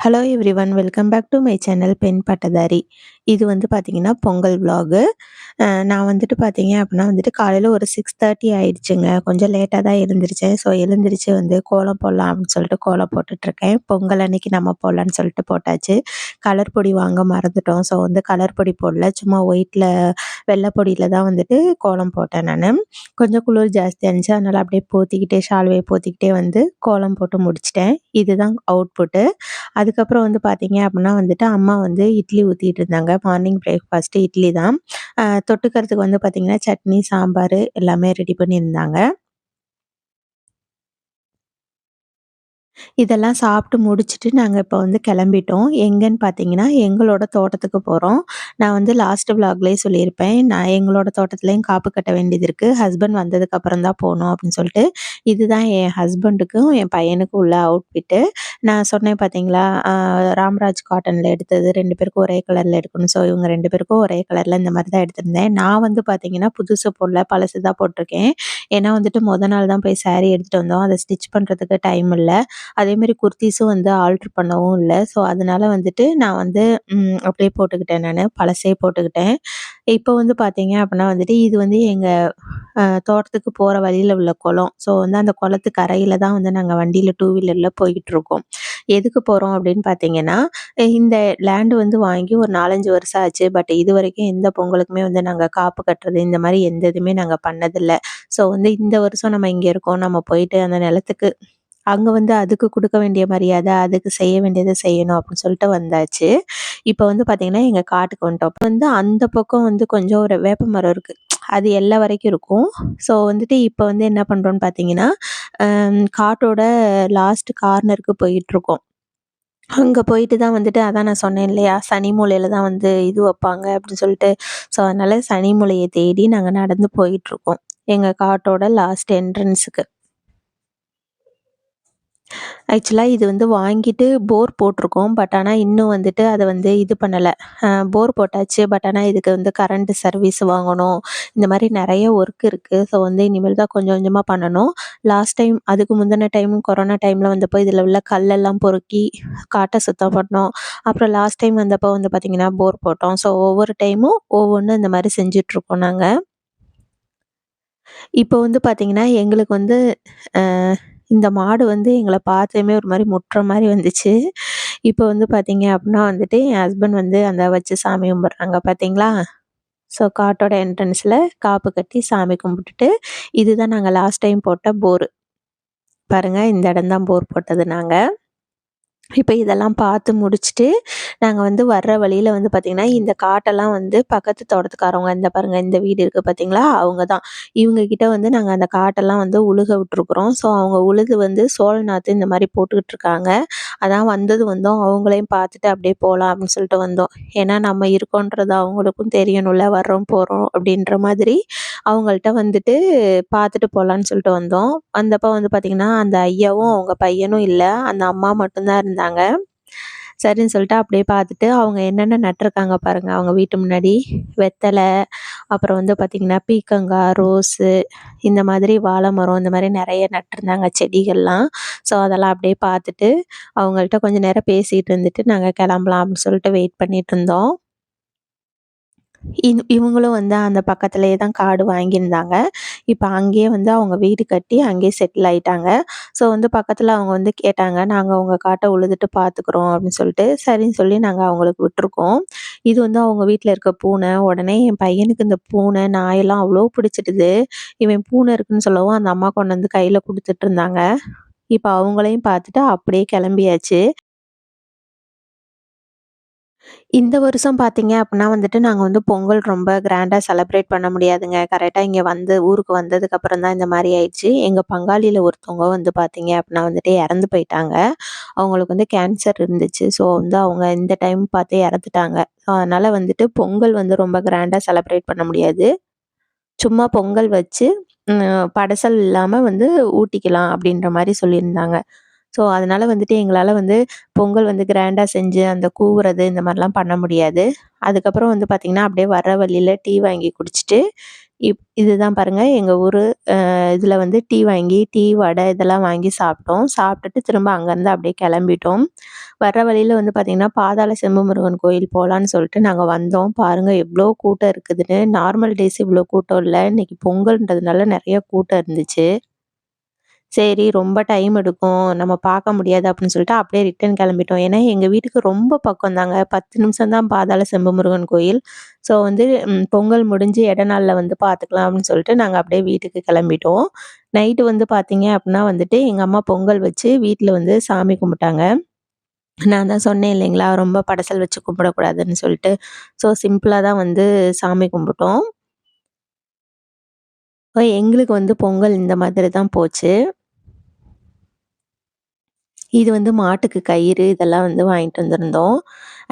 Hello everyone welcome back to my channel பெண் பட்டதாரி இது வந்து பார்த்திங்கன்னா பொங்கல் விலாகு நான் வந்துட்டு பார்த்தீங்க அப்படின்னா வந்துட்டு காலையில் ஒரு சிக்ஸ் தேர்ட்டி ஆயிடுச்சுங்க. கொஞ்சம் லேட்டாக தான் எழுந்திரிச்சேன். ஸோ எழுந்திரிச்சு வந்து கோலம் போடலாம் அப்படின்னு சொல்லிட்டு கோலம் போட்டுட்ருக்கேன். பொங்கல் அன்னைக்கு நம்ம போடலான்னு சொல்லிட்டு போட்டாச்சு. கலர் பொடி வாங்க மறந்துட்டோம். ஸோ வந்து கலர் பொடி போடல. சும்மா ஒயிட்டில் வெள்ளை பொடியில் தான் வந்துட்டு கோலம் போட்டேன் நான். கொஞ்சம் குளிர் ஜாஸ்தியாக இருந்துச்சு அதனால் அப்படியே போத்திக்கிட்டே ஷால்வையை போத்திக்கிட்டே வந்து கோலம் போட்டு முடிச்சிட்டேன். இதுதான் அவுட்புட்டு அதுக்கப்புறம் வந்து பார்த்தீங்க அப்படின்னா வந்துட்டு அம்மா வந்து இட்லி ஊற்றிட்டு இருந்தாங்க. மார்னிங் பிரேக்ஃபாஸ்ட்டு இட்லி தான். தொட்டுக்கிறதுக்கு வந்து பார்த்திங்கன்னா சட்னி சாம்பார் எல்லாமே ரெடி பண்ணியிருந்தாங்க. இதெல்லாம் சாப்பிட்டு முடிச்சுட்டு நாங்கள் இப்போ வந்து கிளம்பிட்டோம். எங்கேன்னு பார்த்தீங்கன்னா எங்களோட தோட்டத்துக்கு போகிறோம் நான் வந்து லாஸ்ட் விலாக்லேயே சொல்லியிருப்பேன். நான் எங்களோட தோட்டத்துலேயும் காப்பு கட்ட வேண்டியது இருக்குது ஹஸ்பண்ட் வந்ததுக்கப்புறம் தான் போகணும் அப்படின்னு சொல்லிட்டு இதுதான் என் ஹஸ்பண்டுக்கும் என் பையனுக்கும் உள்ள அவுட்ஃபிட்டு நான் சொன்னேன் பார்த்தீங்களா ராம்ராஜ் காட்டனில் எடுத்தது. ரெண்டு பேருக்கும் ஒரே கலரில் எடுக்கணும். ஸோ இவங்க ரெண்டு பேருக்கும் ஒரே கலரில் இந்த மாதிரி தான் எடுத்திருந்தேன். நான் வந்து பார்த்தீங்கன்னா புதுசு போடல பழசு தான் போட்டிருக்கேன். ஏன்னா வந்துட்டு மொதல் நாள் தான் போய் சாரீ எடுத்துகிட்டு வந்தோம். அதை ஸ்டிச் பண்ணுறதுக்கு டைம் இல்லை. அதேமாரி குர்த்திஸும் வந்து ஆல்ட்ரு பண்ணவும் இல்லை. ஸோ அதனால வந்துட்டு நான் வந்து அப்படியே போட்டுக்கிட்டேன் நான். பழசே போட்டுக்கிட்டேன். இப்போ வந்து பார்த்தீங்க அப்படின்னா வந்துட்டு இது வந்து எங்கள் தோட்டத்துக்கு போகிற வழியில் உள்ள குளம். ஸோ வந்து அந்த குளத்து கரையில் தான் வந்து நாங்கள் வண்டியில் டூ வீலரில் போய்கிட்டுருக்கோம் எதுக்கு போகிறோம் அப்படின்னு பார்த்தீங்கன்னா இந்த லேண்டு வந்து வாங்கி ஒரு நாலஞ்சு வருஷம் ஆச்சு. பட் இது வரைக்கும் எந்த பொங்கலுக்குமே வந்து நாங்கள் காப்பு கட்டுறது இந்த மாதிரி எந்த இதுவுமே நாங்கள் பண்ணதில்லை. ஸோ வந்து இந்த வருஷம் நம்ம இங்கே இருக்கோம். நம்ம போயிட்டு அந்த நிலத்துக்கு அங்கே வந்து அதுக்கு கொடுக்க வேண்டிய மரியாதை அதுக்கு செய்ய வேண்டியதை செய்யணும் அப்படின்னு சொல்லிட்டு வந்தாச்சு. இப்போ வந்து பார்த்திங்கன்னா எங்கள் காட்டுக்கு வந்துட்டோம். வந்து அந்த பக்கம் வந்து கொஞ்சம் ஒரு வேப்ப மரம் இருக்குது அது எல்லா வரைக்கும் இருக்கும். ஸோ வந்துட்டு இப்போ வந்து என்ன பண்ணுறோன்னு பார்த்தீங்கன்னா காட்டோட லாஸ்ட் கார்னருக்கு போயிட்டுருக்கோம் அங்கே போயிட்டு தான் வந்துட்டு அதான் நான் சொன்னேன் இல்லையா? சனி மூலையில் தான் வந்து இது வைப்பாங்க அப்படின்னு சொல்லிட்டு. ஸோ அதனால் சனி மூலையை தேடி நாங்கள் நடந்து போயிட்டுருக்கோம் எங்கள் காட்டோட லாஸ்ட் என்ட்ரன்ஸுக்கு ஆக்சுவலாக இது வந்து வாங்கிட்டு போர் போட்டிருக்கோம். பட் ஆனால் இன்னும் வந்துட்டு அதை வந்து இது பண்ணலை. போர் போட்டாச்சு. பட் ஆனால் இதுக்கு வந்து கரண்ட்டு சர்வீஸ் வாங்கணும். இந்த மாதிரி நிறைய ஒர்க் இருக்குது ஸோ வந்து இனிமேல் தான் கொஞ்சம் கொஞ்சமாக பண்ணணும். லாஸ்ட் டைம் அதுக்கு முந்தின டைம் கொரோனா டைமில் வந்தப்போ இதில் உள்ள கல்லெல்லாம் பொறுக்கி காட்டை சுத்தம் பண்ணோம். அப்புறம் லாஸ்ட் டைம் வந்தப்போ வந்து பார்த்திங்கன்னா போர் போட்டோம். ஸோ ஒவ்வொரு டைமும் ஒவ்வொன்றும் இந்த மாதிரி செஞ்சிட்ருக்கோம் நாங்கள் இப்போ வந்து பார்த்திங்கன்னா எங்களுக்கு வந்து இந்த மாடு வந்து எங்களை பார்த்ததுமே ஒரு மாதிரி முட்டுற மாதிரி வந்துச்சு. இப்போ வந்து பார்த்தீங்க அப்படின்னா வந்துட்டு என் ஹஸ்பண்ட் வந்து அந்த வச்சு சாமி கும்பிட்றாங்க. பார்த்தீங்களா? ஸோ காட்டோட என்ட்ரன்ஸில் காப்பு கட்டி சாமி கும்பிட்டுட்டு இதுதான் நாங்கள் லாஸ்ட் டைம் போட்ட போர். பாருங்கள் இந்த இடம் தான் போர் போட்டது நாங்கள் இப்போ இதெல்லாம் பார்த்து முடிச்சுட்டு நாங்கள் வந்து வர்ற வழியில் வந்து பார்த்திங்கன்னா இந்த காட்டெல்லாம் வந்து பக்கத்து தோட்டத்துக்காரவங்க இந்த பாருங்கள் இந்த வீடு இருக்குது பார்த்தீங்களா அவங்க தான் இவங்கக்கிட்ட வந்து நாங்கள் அந்த காட்டெல்லாம் வந்து உழுக விட்ருக்குறோம் ஸோ அவங்க உழுது வந்து சோழ நாற்று இந்த மாதிரி போட்டுக்கிட்டு இருக்காங்க. அதான் வந்தது வந்தோம். அவங்களையும் பார்த்துட்டு அப்படியே போகலாம் அப்படின்னு சொல்லிட்டு வந்தோம். ஏன்னா நம்ம இருக்கோன்றது அவங்களுக்கும் தெரியணும்ல வர்றோம் போகிறோம் அப்படின்ற மாதிரி. அவங்கள்ட்ட வந்துட்டு பார்த்துட்டு போகலான்னு சொல்லிட்டு வந்தோம். வந்தப்போ வந்து பார்த்திங்கன்னா அந்த ஐயாவும் அவங்க பையனும் இல்லை. அந்த அம்மா மட்டும்தான் இருந்தாங்க. சரின்னு சொல்லிட்டு அப்படியே பார்த்துட்டு அவங்க என்னென்ன நட்டிருக்காங்க பாருங்கள் அவங்க வீட்டு முன்னாடி வெத்தலை அப்புறம் வந்து பார்த்திங்கன்னா பீக்கங்காய் ரோஸு இந்த மாதிரி வாழை மரம் இந்த மாதிரி நிறைய நட்டிருந்தாங்க செடிகள்லாம். ஸோ அதெல்லாம் அப்படியே பார்த்துட்டு அவங்கள்ட்ட கொஞ்சம் நேரம் பேசிகிட்டு இருந்துட்டு நாங்கள் கிளம்பலாம் அப்படின்னு சொல்லிட்டு வெயிட் பண்ணிகிட்டு இருந்தோம். இவங்களும் வந்து அந்த பக்கத்துலேயே தான் காடு வாங்கியிருந்தாங்க. இப்போ அங்கேயே வந்து அவங்க வீடு கட்டி அங்கேயே செட்டில் ஆகிட்டாங்க ஸோ வந்து பக்கத்தில் அவங்க வந்து கேட்டாங்க நாங்கள் அவங்க காட்டை உழுதுட்டு பார்த்துக்குறோம் அப்படின்னு சொல்லிட்டு. சரின்னு சொல்லி நாங்கள் அவங்களுக்கு விட்டுருக்கோம். இது வந்து அவங்க வீட்டில் இருக்க பூனை உடனே என் பையனுக்கு இந்த பூனை நாயெல்லாம் அவ்வளோ பிடிச்சிடுது இவன் பூனை இருக்குன்னு சொல்லவும் அந்த அம்மா கொண்டு வந்து கையில் கொடுத்துட்டு இருந்தாங்க. இப்போ அவங்களையும் பார்த்துட்டு அப்படியே கிளம்பியாச்சு. இந்த வருஷம் பார்த்தீங்க அப்படின்னா வந்துட்டு நாங்கள் வந்து பொங்கல் ரொம்ப கிராண்டாக செலப்ரேட் பண்ண முடியாதுங்க. கரெக்டாக இங்கே வந்து ஊருக்கு வந்ததுக்கப்புறம் தான் இந்த மாதிரி ஆயிடுச்சு. எங்கள் பங்காளியில் ஒருத்தவங்க வந்து பார்த்தீங்க அப்படின்னா வந்துட்டு இறந்து போயிட்டாங்க. அவங்களுக்கு வந்து கேன்சர் இருந்துச்சு. ஸோ வந்து அவங்க இந்த டைம் பார்த்தே இறந்துட்டாங்க. ஸோ அதனால் வந்துட்டு பொங்கல் வந்து ரொம்ப கிராண்டாக செலப்ரேட் பண்ண முடியாது. சும்மா பொங்கல் வச்சு படசல் இல்லாமல் வந்து ஊட்டிக்கலாம் அப்படின்ற மாதிரி சொல்லியிருந்தாங்க. ஸோ அதனால் வந்துட்டு எங்களால் வந்து பொங்கல் வந்து கிராண்டாக செஞ்சு அந்த கூவுறது இந்த மாதிரிலாம் பண்ண முடியாது அதுக்கப்புறம் வந்து பார்த்திங்கன்னா அப்படியே வர வழியில் டீ வாங்கி குடிச்சிட்டு இப் இதுதான் பாருங்கள் எங்கள் ஊர் இதில் வந்து டீ வாங்கி, டீ, வடை இதெல்லாம் வாங்கி சாப்பிட்டோம். சாப்பிட்டுட்டு திரும்ப அங்கேருந்து அப்படியே கிளம்பிட்டோம். வர்ற வழியில் வந்து பார்த்திங்கன்னா பாதாள செம்பு முருகன் கோயில் போகலான்னு சொல்லிட்டு நாங்கள் வந்தோம். பாருங்கள் எவ்வளோ கூட்டம் இருக்குதுன்னு. நார்மல் டேஸ் இவ்வளோ கூட்டம் இல்லை இன்னைக்கு பொங்கல்ன்றதுனால நிறைய கூட்டம் இருந்துச்சு. சரி ரொம்ப டைம் எடுக்கும். நம்ம பார்க்க முடியாது அப்படின்னு சொல்லிட்டு அப்படியே ரிட்டர்ன் கிளம்பிட்டோம். ஏன்னா எங்கள் வீட்டுக்கு ரொம்ப பக்கம் தாங்க. 10 நிமிஷம் தான் பாதாள செம்பு முருகன் கோயில். ஸோ வந்து பொங்கல் முடிஞ்சு இட நாளில் வந்து பார்த்துக்கலாம் அப்படின்னு சொல்லிட்டு நாங்கள் அப்படியே வீட்டுக்கு கிளம்பிட்டோம். நைட்டு வந்து பார்த்தீங்க அப்படின்னா வந்துட்டு எங்கள் அம்மா பொங்கல் வச்சு வீட்டில் வந்து சாமி கும்பிட்டாங்க. நான் தான் சொன்னேன் இல்லைங்களா, ரொம்ப படசல் வச்சு கும்பிடக்கூடாதுன்னு சொல்லிட்டு. ஸோ சிம்பிளாக தான் வந்து சாமி கும்பிட்டோம். எங்களுக்கு வந்து பொங்கல் இந்த மாதிரி தான் போச்சு. இது வந்து மாட்டுக்கு கயிறு இதெல்லாம் வந்து வாங்கிட்டு வந்திருந்தோம்.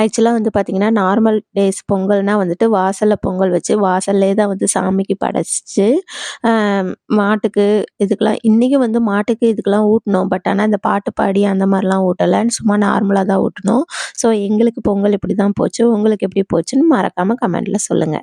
ஆக்சுவலாக வந்து பார்த்தீங்கன்னா, நார்மல் டேஸ் பொங்கல்னால் வந்துட்டு வாசலில் பொங்கல் வச்சு, வாசல்லே தான் வந்து சாமிக்கு படைச்சிச்சு மாட்டுக்கு இதுக்கெல்லாம் இன்றைக்கி வந்து மாட்டுக்கு இதுக்கெல்லாம் ஊட்டினோம் பட் ஆனால் இந்த பாட்டு பாடி அந்த மாதிரிலாம் ஊட்டலைன்னு சும்மா நார்மலாக தான் ஊட்டினோம் ஸோ எங்களுக்கு பொங்கல் இப்படி தான் போச்சு. உங்களுக்கு எப்படி போச்சுன்னு மறக்காமல் கமெண்ட்டில் சொல்லுங்க.